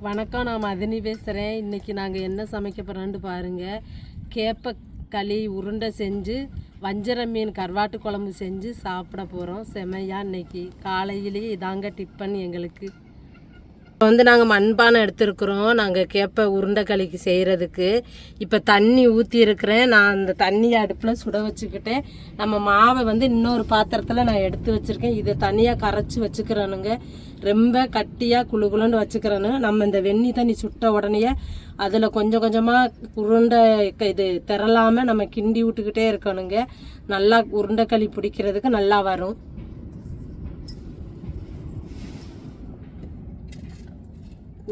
வணக்கம் நான் மதினி பேசுகிறேன் இன்றைக்கி நாங்கள் என்ன சமைக்க போகிறோன்னு பாருங்கள் கேப்ப களி உருண்டை செஞ்சு வஞ்சர மீன் கருவாட்டு குழம்பு செஞ்சு சாப்பிட போகிறோம் செமையாக இன்னைக்கு. காலையிலேயே இதாங்க டிப்பன் எங்களுக்கு. இப்போ வந்து நாங்கள் மண்பானை எடுத்துருக்குறோம். நாங்கள் கேப்ப உருண்டைக்களிக்கு செய்கிறதுக்கு இப்போ தண்ணி ஊற்றி இருக்கிறேன். நான் அந்த தண்ணியை அடுப்பில் சுட வச்சுக்கிட்டேன். நம்ம மாவை வந்து இன்னொரு பாத்திரத்தில் நான் எடுத்து வச்சுருக்கேன். இதை தனியாக கரைச்சி வச்சுக்கிறேனுங்க. ரொம்ப கட்டியாக குளு குளுன்னு நம்ம இந்த வெந்நி தண்ணி சுட்ட உடனே அதில் கொஞ்சம் கொஞ்சமாக உருண்டை க- இது திரளாமல் நம்ம கிண்டி விட்டுக்கிட்டே இருக்கணுங்க. நல்லா உருண்டைக்களி பிடிக்கிறதுக்கு நல்லா வரும்.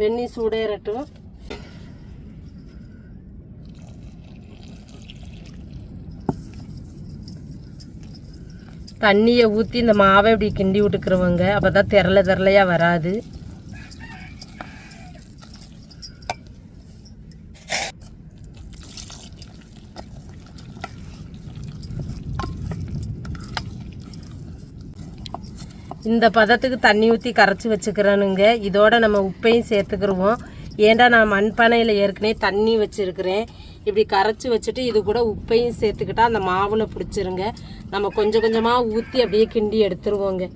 வெண்ணி சூடேறட்டும். தண்ணியை ஊற்றி இந்த மாவை இப்படி கிண்டி விட்டுக்கிறவங்க அப்போ தான் திரள திரளையாக வராது. இந்த பதத்துக்கு தண்ணி ஊற்றி கரைச்சி வச்சுக்கிறேனுங்க. இதோட நம்ம உப்பையும் சேர்த்துக்கிருவோம். ஏன்டா நான் மண்பானையில் ஏற்கனவே தண்ணி வச்சுருக்கிறேன். இப்படி கரைச்சி வச்சுட்டு இது கூட உப்பையும் சேர்த்துக்கிட்டா அந்த மாவில் பிடிச்சிருங்க. நம்ம கொஞ்சம் கொஞ்சமாக ஊற்றி அப்படியே கிண்டி எடுத்துருவோங்க.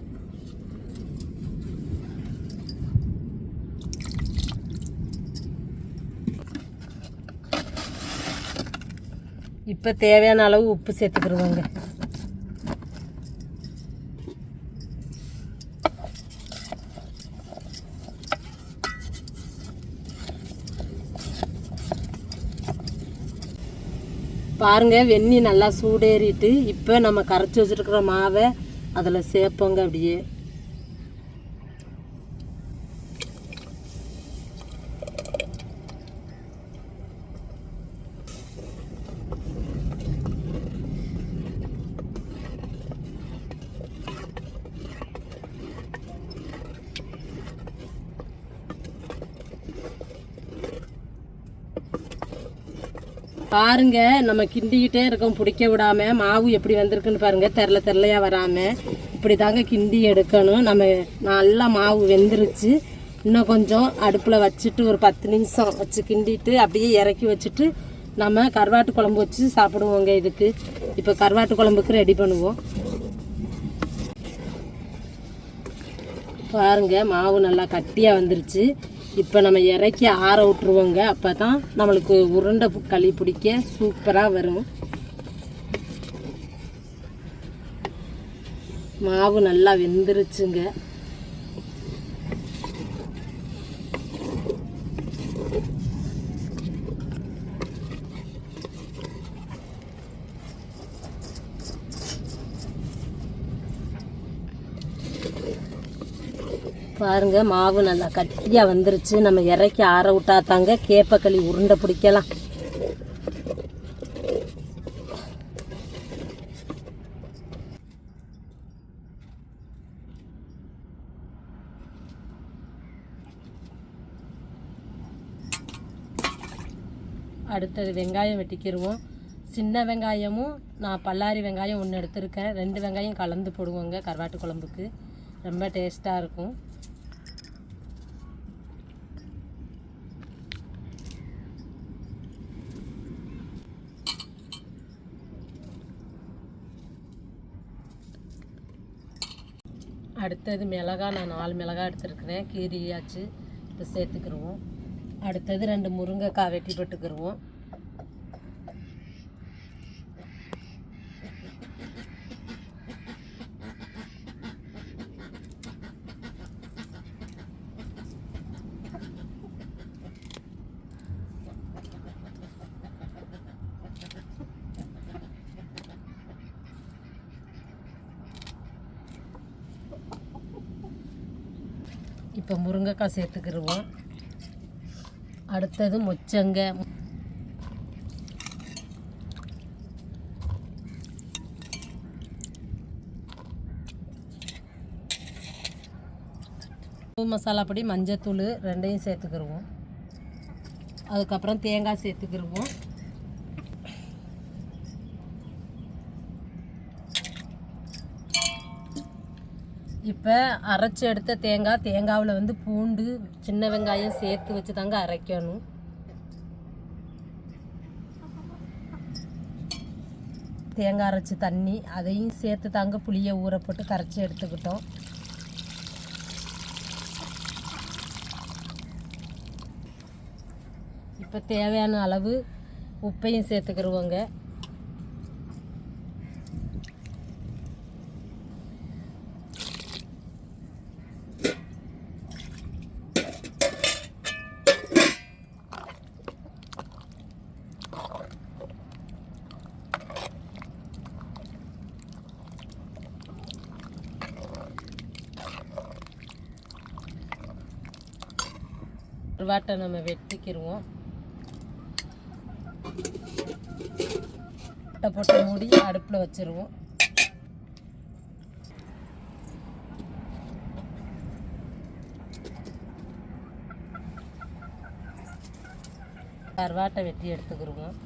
இப்போ தேவையான அளவு உப்பு சேர்த்துக்கிடுவோங்க பாருங்கள் வெந்நி நல்லா சூடேறிட்டு இப்போ நம்ம கரைச்சி வச்சிருக்கிற மாவை அதில் சேர்ப்போங்க அப்படியே. பாருங்க நம்ம கிண்டிக்கிட்டே இருக்கோம் பிடிக்க விடாம. மாவு எப்படி வந்திருக்குன்னு பாருங்க தெரில தெரிலையா வராம. இப்படி தாங்க கிண்டி எடுக்கணும். நம்ம நல்லா மாவு வெந்துருச்சு. இன்னும் கொஞ்சம் அடுப்பில் வச்சுட்டு ஒரு பத்து நிமிஷம் வச்சு கிண்டிட்டு அப்படியே இறக்கி வச்சுட்டு நம்ம கருவாட்டு குழம்பு வச்சு சாப்பிடுவோங்க இதுக்கு. இப்போ கருவாட்டு குழம்புக்கு ரெடி பண்ணுவோம். பாருங்க மாவு நல்லா கட்டியாக வந்துருச்சு. இப்போ நம்ம இறக்கி ஆற விட்ருவோங்க அப்போ தான் நம்மளுக்கு உருண்டை களி பிடிக்க சூப்பராக வரும். மாவு நல்லா வெந்துருச்சுங்க. பாருங்க மாவு நல்லா கட்டியாக வந்துருச்சு. நம்ம இறக்கி ஆற விட்டா தாங்க கேப்பக்களி உருண்டை பிடிக்கலாம். அடுத்தது வெங்காயம் வெட்டிக்கிடுவோம் சின்ன வெங்காயமும் நான் பல்லாரி வெங்காயம் ஒன்று எடுத்திருக்கேன். ரெண்டு வெங்காயம் கலந்து போடுவோங்க கருவாட்டு குழம்புக்கு. ரொம்ப டேஸ்ட்டாக இருக்கும். அடுத்தது மிளகா நான் நாலு மிளகா எடுத்துருக்குறேன். கீரியாச்சு இப்போ சேர்த்துக்கிருவோம். அடுத்தது ரெண்டு முருங்கைக்காய் வெட்டி போட்டுக்கிருவோம். இப்போ முருங்கைக்காய் சேர்த்துக்கிடுவோம் அடுத்தது மொச்சங்க. மசாலா பொடி மஞ்சத்தூள் ரெண்டையும் சேர்த்துக்கிடுவோம் அதுக்கப்புறம் தேங்காய் சேர்த்துக்கிடுவோம் இப்போ அரைச்சி எடுத்த தேங்காய் தேங்காவில் வந்து பூண்டு சின்ன வெங்காயம் சேர்த்து வச்சு தாங்க அரைக்கணும். தேங்காய் அரைச்சி தண்ணி அதையும் சேர்த்து தாங்க புளியை ஊற போட்டு கரைச்சி எடுத்துக்கிட்டோம். இப்போ தேவையான அளவு உப்பையும் சேர்த்துக்கிருவோங்க வாட்டை நம்ம வெட்டிக்கிடுவோம் முட்டை போட்டு மூடி அடுப்பில் வச்சிருவோம். கருவாட்டை வெட்டி எடுத்துக்கிடுவோம்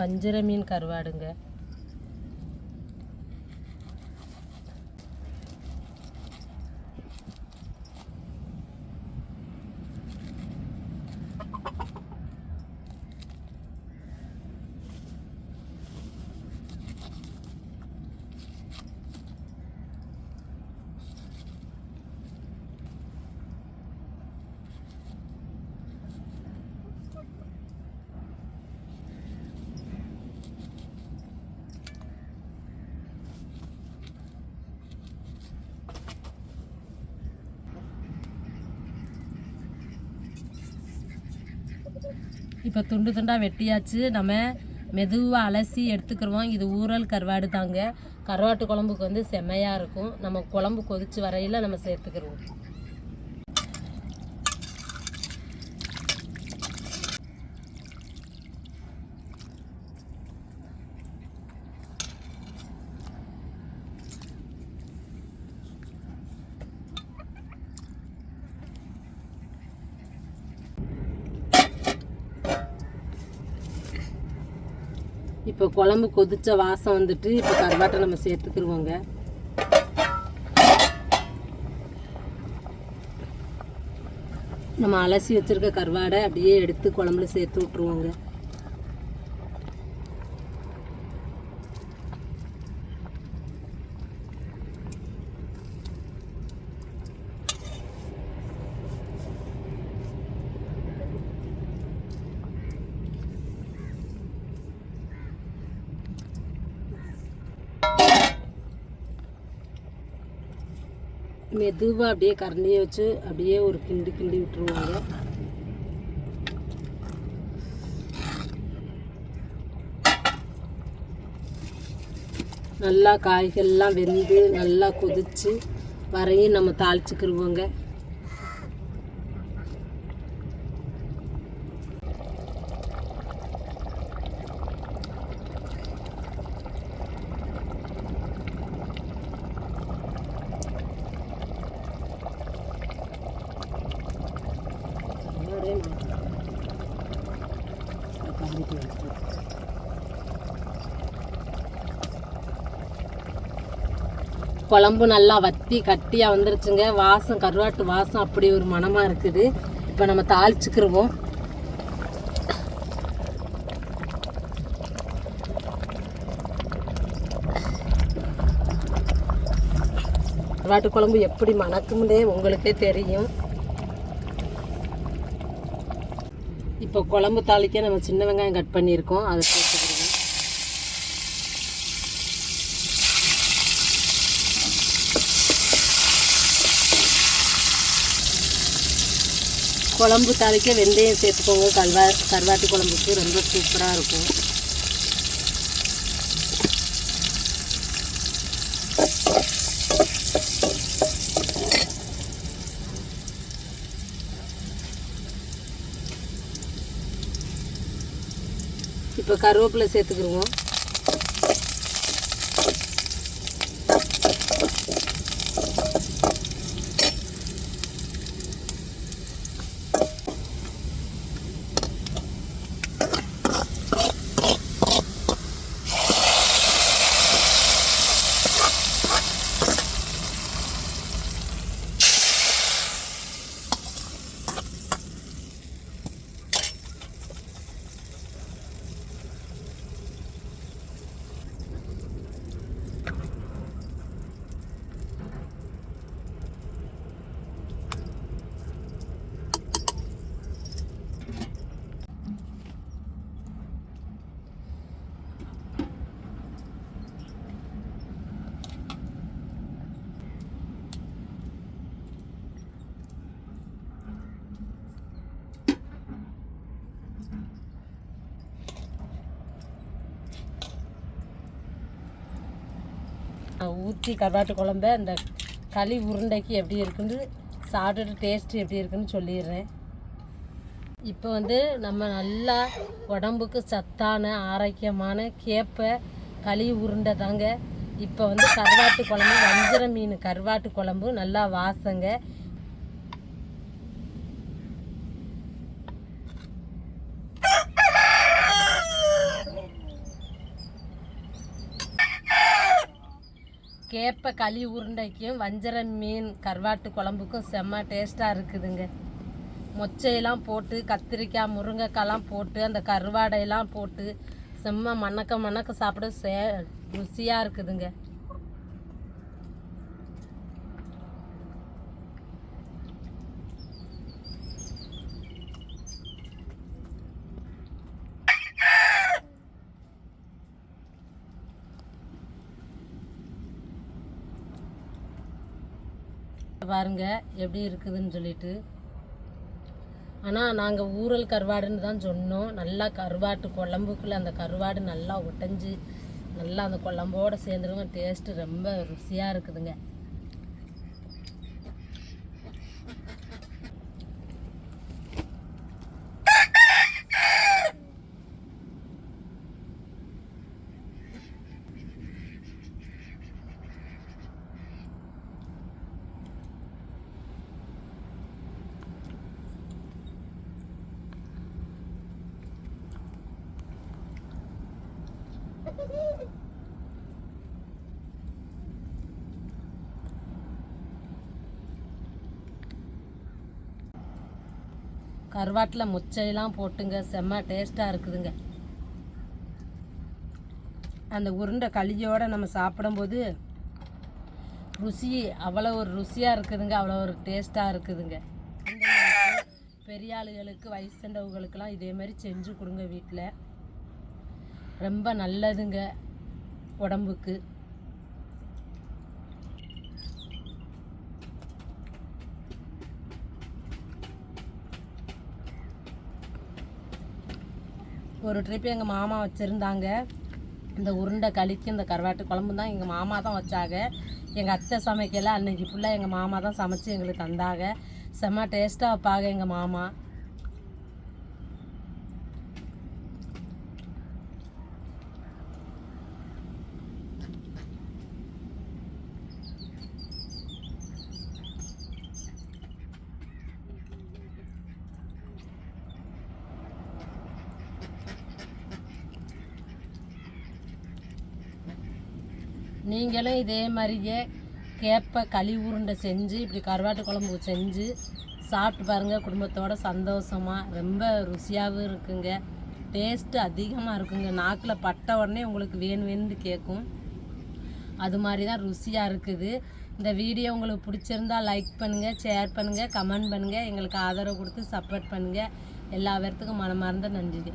வஞ்சிர மீன் கருவாடுங்க. இப்போ துண்டு துண்டாக வெட்டியாச்சு. நம்ம மெதுவாக அலசி எடுத்துக்கிறோம் இது ஊறல் கருவாடு தாங்க. கருவாட்டு குழம்புக்கு வந்து செம்மையாக இருக்கும். நம்ம குழம்பு கொதிச்சு வரையில் நம்ம சேர்த்துக்கிறோம் இப்போ குழம்பு கொதிச்ச வாசம் வந்துட்டு இப்போ கருவாட்டை நம்ம சேர்த்துக்கிருவோங்க. நம்ம அலசி வச்சிருக்க கருவாடை அப்படியே எடுத்து குழம்புல சேர்த்து விட்ருவோங்க மெதுவாக அப்படியே கரண்டியை வச்சு அப்படியே ஒரு கிண்டு கிண்டி விட்டுருவாங்க. நல்லா காய்கள்லாம் வெந்து நல்லா கொதித்து வரையும் நம்ம தாளிச்சுக்கிருவோங்க. குழம்பு நல்லா வத்தி கட்டியாக வந்துருச்சுங்க. வாசம் கருவாட்டு வாசம் அப்படி ஒரு மணமாக இருக்குது. இப்போ நம்ம தாளிச்சுக்கிருவோம். கருவாட்டு குழம்பு எப்படி மணக்கும்னே உங்களுக்கே தெரியும். இப்போ குழம்பு தாளிக்க நம்ம சின்ன வெங்காயம் கட் பண்ணியிருக்கோம். அதை சேர்த்துக்கிடுவோம் குழம்பு தாளிக்க வெந்தயம் சேர்த்துக்கோங்க. கல்வா கருவாட்டு குழம்புக்கு ரொம்ப சூப்பராக இருக்கும். இப்போ கருவேப்பிலை சேர்த்துக்கிடுவோம் ஊற்றி கருவாட்டு குழம்ப அந்த களி உருண்டைக்கு எப்படி இருக்குன்னு சாப்பிட்டுட்டு டேஸ்ட் எப்படி இருக்குன்னு சொல்லிடுறேன். இப்போ வந்து நம்ம நல்லா உடம்புக்கு சத்தான ஆரோக்கியமான கேப்பை களி உருண்டை தாங்க. இப்போ வந்து கருவாட்டு குழம்பு வஞ்சிர மீன் கருவாட்டு குழம்பு நல்லா வாசங்க. கேப்பை களி உருண்டைக்கும் வஞ்சர மீன் கருவாட்டு குழம்புக்கும் செம்ம டேஸ்ட்டாக இருக்குதுங்க. மொச்சையெல்லாம் போட்டு கத்திரிக்காய் முருங்கைக்காய்லாம் போட்டு அந்த கருவாடையெல்லாம் போட்டு செம்ம மணக்க மணக்க சாப்பிட சே ருசியாக இருக்குதுங்க. பாருங்க எப்படி இருக்குதுன்னு சொல்லிட்டு. ஆனால் நாங்கள் ஊரல் கருவாடுன்னு தான் சொன்னோம். நல்லா கருவாட்டு குழம்புக்குள்ளே அந்த கருவாடு நல்லா உடைஞ்சு நல்லா அந்த குழம்போட சேர்ந்துருங்க. டேஸ்ட்டு ரொம்ப ருசியாக இருக்குதுங்க. கருவாட்டில் முச்சையெல்லாம் போட்டுங்க. செம்ம டேஸ்ட்டாக இருக்குதுங்க. அந்த உருண்டை களியோடு நம்ம சாப்பிடும்போது ருசி அவ்வளோ ஒரு ருசியாக இருக்குதுங்க. அவ்வளோ ஒரு டேஸ்ட்டாக இருக்குதுங்க. பெரிய ஆளுகளுக்கு வயசுண்டவங்களுக்கெல்லாம் இதே மாதிரி செஞ்சு கொடுங்க வீட்டில் ரொம்ப நல்லதுங்க உடம்புக்கு. ஒரு ட்ரிப் எங்கள் மாமா வச்சுருந்தாங்க. இந்த உருண்டை கழிக்கு இந்த கருவாட்டு குழம்பு தான் எங்கள் மாமா தான் வச்சாங்க. எங்கள் அத்தை சமைக்கல. அன்னைக்கு ஃபுல்லாக எங்கள் மாமா தான் சமைச்சு எங்களுக்கு தந்தாங்க. செம்ம டேஸ்ட்டாக வைப்பாங்க எங்கள் மாமா. நீங்களும் இதே மாதிரியே கேப்பை களி உருண்டை செஞ்சு இப்படி கருவாட்டு குழம்பு செஞ்சு சாப்பிட்டு பாருங்கள் குடும்பத்தோட சந்தோஷமாக ரொம்ப ருசியாகவும் இருக்குங்க. டேஸ்ட்டு அதிகமாக இருக்குங்க. நாக்கில் பட்ட உடனே உங்களுக்கு வேணும் வேணும்னு கேட்கும் அது மாதிரி தான் ருசியாக இருக்குது. இந்த வீடியோ உங்களுக்கு பிடிச்சிருந்தா லைக் பண்ணுங்கள் ஷேர் பண்ணுங்கள் கமெண்ட் பண்ணுங்கள் எங்களுக்கு ஆதரவு கொடுத்து சப்போர்ட் பண்ணுங்கள் எல்லா பேர்த்துக்கும் மனமார்ந்த நன்றி